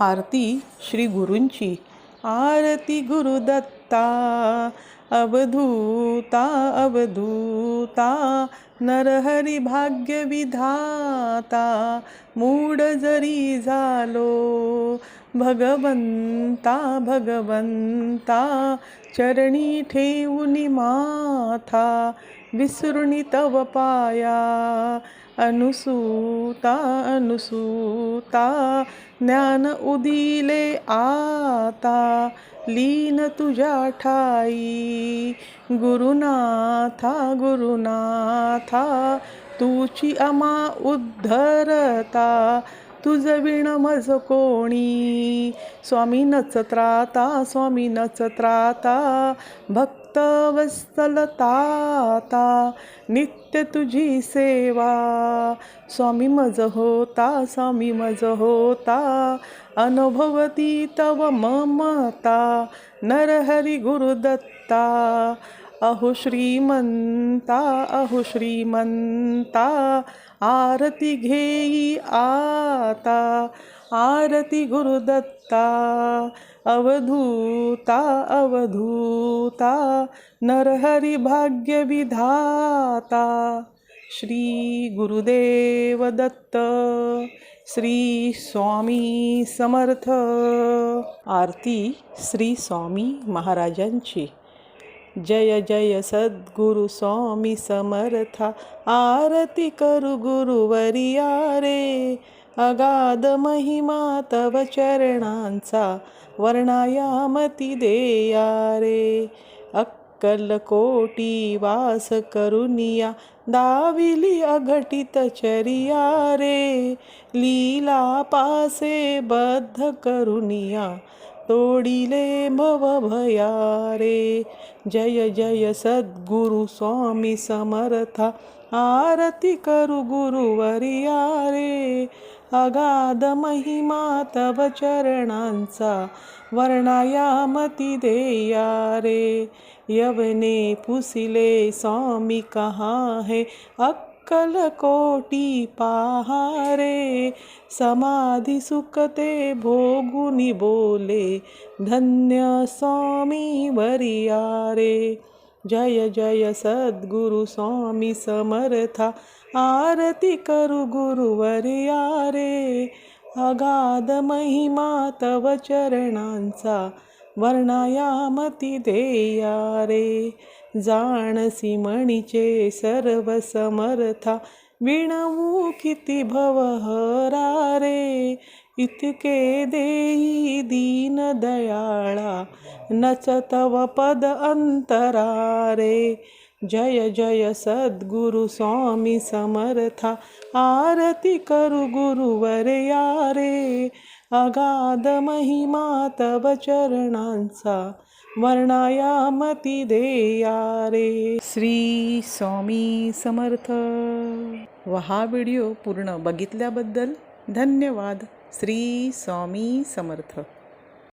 आरती श्री गुरूंची. आरती गुरुदत्ता अवधूता अवधूता नरहरी भाग्य विधाता मूड जरी झालो भगवंता भगवंता चरणी ठेवूनी माथा विसरुणी तव पाया अनुसूता अनुसूता ज्ञान उदिले आता लीन तुझ्या ठाई. गुरुनाथा गुरुनाथा तुची अमा उद्धरता तुझ विण मज कोणी. स्वामी नचत्राता स्वामी नचत्राता भक्त वत्सलताता नित्य तुझी सेवा. स्वामी मज होता स्वामी मज होता अनुभवती तव ममता नरहरी गुरुदत्ता. अहो श्रीमंता अहो श्रीमंता आरती घेई आता आरती गुरुदत्ता. अवधूता अवधूता नरहरी भाग्य विधाता श्री गुरुदेव दत्त श्री स्वामी समर्थ। आरती श्री स्वामी महाराजांची। जय जय सद्गुरु स्वामी समर्था। आरती करू गुरुवरिया रे अगाध महिमा तव चरणांचा वर्णायामती देया रे. अक्कलकोटी वास करुनिया दाविली अघटित चरिया रे. लीला पासे बद्ध करुनिया तोडिले भव भया रे. जय जय सद्गुरु स्वामी समर्था आरती करू गुरुवरिया रे. अगाध महिमा तव चरणांचा वर्णायामती देया रे. यवने पुसिले स्वामी कहाँ है अक्कल कोटी पहारे समाधी सुखते भोगुनी बोले धन्य स्वामी वरिया रे. जय जय सद्गुरु स्वामी समर्था आरती करू गुरुवर्या रे अगाध महिमा तव चरणांचा वर्णायामती देया रे. जाणसी मणीचे सर्व समर्था विणवू किती भवहरा रे. इतके देई दीन दयाळा नचतव पद अंतरारे. जय जय सद्गुरु स्वामी समर्था आरती करू गुरुवरया रे अगाध महिमा तव चरणांचा वर्णायामती देया रे श्री स्वामी समर्थ. व हा व्हिडिओ पूर्ण बघितल्याबद्दल धन्यवाद. श्री स्वामी समर्थ.